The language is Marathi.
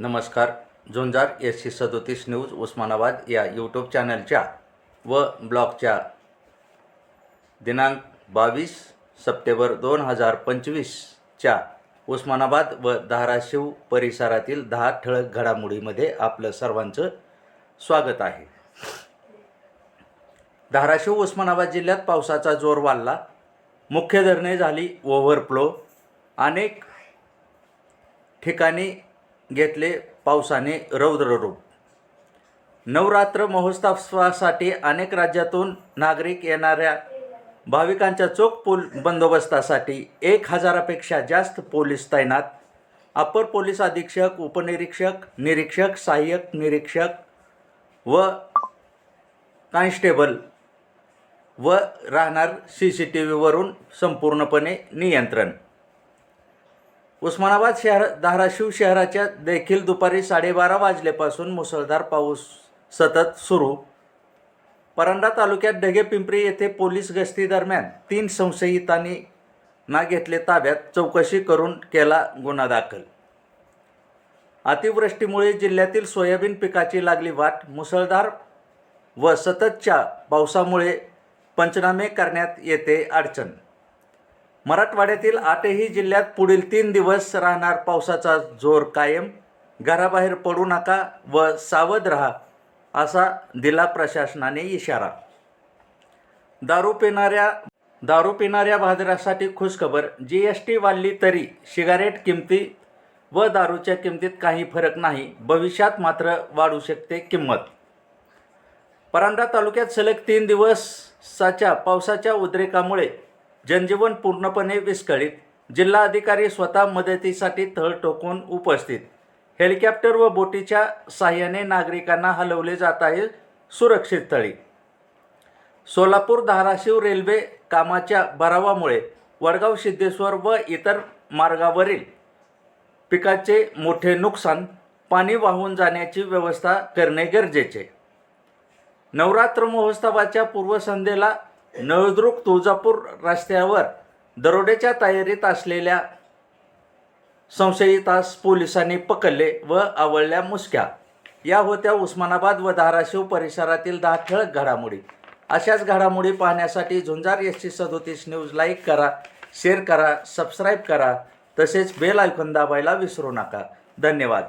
नमस्कार. झुंजार एस सी सदोतीस न्यूज उस्मानाबाद या यूट्यूब चॅनलच्या व ब्लॉगच्या दिनांक बावीस सप्टेंबर दोन हजार पंचवीसच्या उस्मानाबाद व धाराशिव परिसरातील दहा ठळक घडामोडीमध्ये आपलं सर्वांचं स्वागत आहे. धाराशिव उस्मानाबाद जिल्ह्यात पावसाचा जोर वाढला. मुख्य धरणे झाली ओव्हरफ्लो. अनेक ठिकाणी घेतले पावसाने रौद्ररूप. नवरात्र महोत्सवासाठी अनेक राज्यातून नागरिक येणाऱ्या भाविकांच्या चोख पोल बंदोबस्तासाठी एक हजारापेक्षा जास्त पोलीस तैनात. अपर पोलीस अधीक्षक उपनिरीक्षक निरीक्षक सहाय्यक निरीक्षक व कॉन्स्टेबल व राहणार सी सी टी व्हीवरून संपूर्णपणे नियंत्रण. उस्मानाबाद शहर धाराशिव शहराच्या देखील दुपारी साडेबारा वाजल्यापासून मुसळधार पाऊस सतत सुरू. परंडा तालुक्यात ढगे पिंपरी येथे पोलीस गस्तीदरम्यान तीन संशयितांनी ना घेतले ताब्यात चौकशी करून केला गुन्हा दाखल. अतिवृष्टीमुळे जिल्ह्यातील सोयाबीन पिकाची लागली वाट मुसळधार व सततच्या पावसामुळे पंचनामे करण्यात येते अडचण. मराठवाड्यातील आठही जिल्ह्यात पुढील तीन दिवस राहणार पावसाचा जोर कायम. घराबाहेर पडू नका व सावध रहा असा दिला प्रशासनाने इशारा. दारू पिणाऱ्या दारू पिणाऱ्या भादरासाठी खुशखबर. जी एस टी वाढली तरी सिगारेट किमती व दारूच्या किमतीत काही फरक नाही. भविष्यात मात्र वाढू शकते किंमत. परांडा तालुक्यात सलग तीन दिवसाच्या पावसाच्या उद्रेकामुळे जनजीवन पूर्णपणे विस्कळीत. जिल्हाधिकारी स्वतः मदतीसाठी तळ टोकून उपस्थित. हेलिकॉप्टर व बोटीच्या साह्याने नागरिकांना हलवले जात आहे सुरक्षित स्थळी. सोलापूर धाराशिव रेल्वे कामाच्या भरावामुळे वडगाव सिद्धेश्वर व इतर मार्गावरील पिकाचे मोठे नुकसान पाणी वाहून जाण्याची व्यवस्था करणे गरजेचे. नवरात्र महोत्सवाच्या पूर्वसंध्येला नळदुर्ग तुळजापूर रस्त्यावर दरोड्याच्या तयारीत असलेल्या संशयितास पोलिसांनी पकडले व आवळल्या मुसक्या. या होत्या उस्मानाबाद व धाराशिव परिसरातील दहा ठळक घडामोडी. अशाच घडामोडी पाहण्यासाठी झुंजार एस टी सदोतीस न्यूज लाईक करा शेअर करा सबस्क्राईब करा तसेच बेल ऐकून दाबायला विसरू नका. धन्यवाद.